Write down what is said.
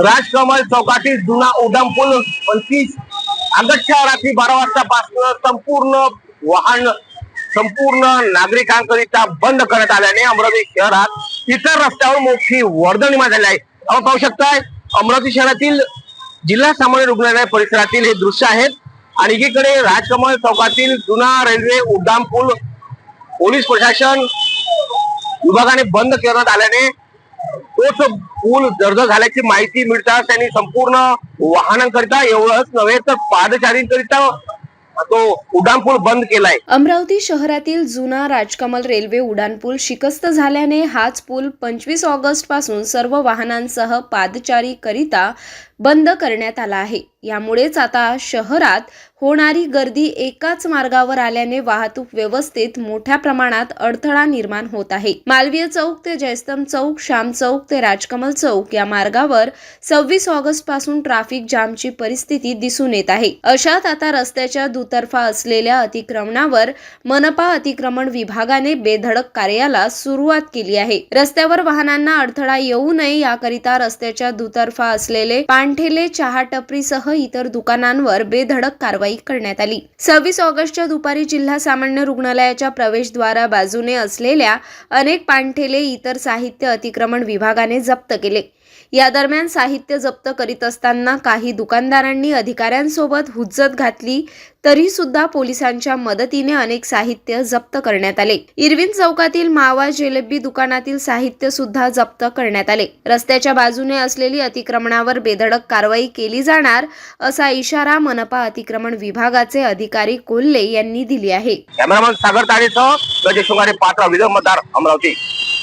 राजकमल चौकातील जुना उड्डाण पंचवीस ऑगस्टच्या रात्री बारा वाजतापासून संपूर्ण वाहन संपूर्ण नागरिकांकरिता बंद करण्यात आल्याने अमरावती शहरात इतर रस्त्यावर मोठी वर्दळ निर्माण झाली आहे. आपण पाहू शकताय अमरावती शहरातील जिल्हा सामान्य रुग्णालय परिसरातील हे दृश्य आहेत आणि एकीकडे राजकमल चौकातील जुना रेल्वे उड्डाण पूल पोलीस प्रशासन विभागाने बंद करण्यात आल्याने तोच पूल जर्जर झाल्याची माहिती मिळताच त्यांनी संपूर्ण वाहनांकरिता एवढंच नव्हे तर पादचारींकरिता तो उड्डाणपूल बंद केलाय. अमरावती शहरातील जुना राजकमल रेल्वे उड्डाणपूल शिकस्त झाल्याने हाच पूल पंचवीस ऑगस्टपासून सर्व वाहनांसह पादचारी करिता बंद करण्यात आला आहे. यामुळेच आता शहरात होणारी गर्दी एकाच मार्गावर आल्याने वाहतूक व्यवस्थेत मोठ्या प्रमाणात अडथळा निर्माण होत आहे. मालवीय चौक ते जयस्तंभ चौक श्याम चौक ते राजकमल चौक या मार्गावर सव्वीस ऑगस्टपासून ट्रॅफिक जामची परिस्थिती दिसून येत आहे. अशात आता रस्त्याच्या दुतर्फा असलेल्या अतिक्रमणावर मनपा अतिक्रमण विभागाने बेधडक कार्याला सुरुवात केली आहे. रस्त्यावर वाहनांना अडथळा येऊ नये याकरिता रस्त्याच्या दुतर्फा असलेले पाणी पानठेले चहा टपरीसह इतर दुकानांवर बेधडक कारवाई करण्यात आली. सव्वीस ऑगस्टच्या दुपारी जिल्हा सामान्य रुग्णालयाच्या प्रवेशद्वारा बाजूने असलेल्या अनेक पानठेले इतर साहित्य अतिक्रमण विभागाने जप्त केले. या दरम्यान साहित्य जप्त करीत असताना काही दुकानदारांनी अधिकाऱ्यांसोबत हुज्जत घातली तरी सुद्धा पोलिसांच्या मदतीने अनेक साहित्य जप्त करण्यात आले. इरविन चौकातील मावा जिलेबी दुकानातील साहित्य सुद्धा जप्त करण्यात आले. रस्त्याच्या बाजूने असलेली अतिक्रमणावर बेधडक कारवाई केली जाणार असा इशारा मनपा अतिक्रमण विभागाचे अधिकारी कोल्हे यांनी दिली आहे. कॅमेरामन सागर गजेश विदर्भ मतदार अमरावती.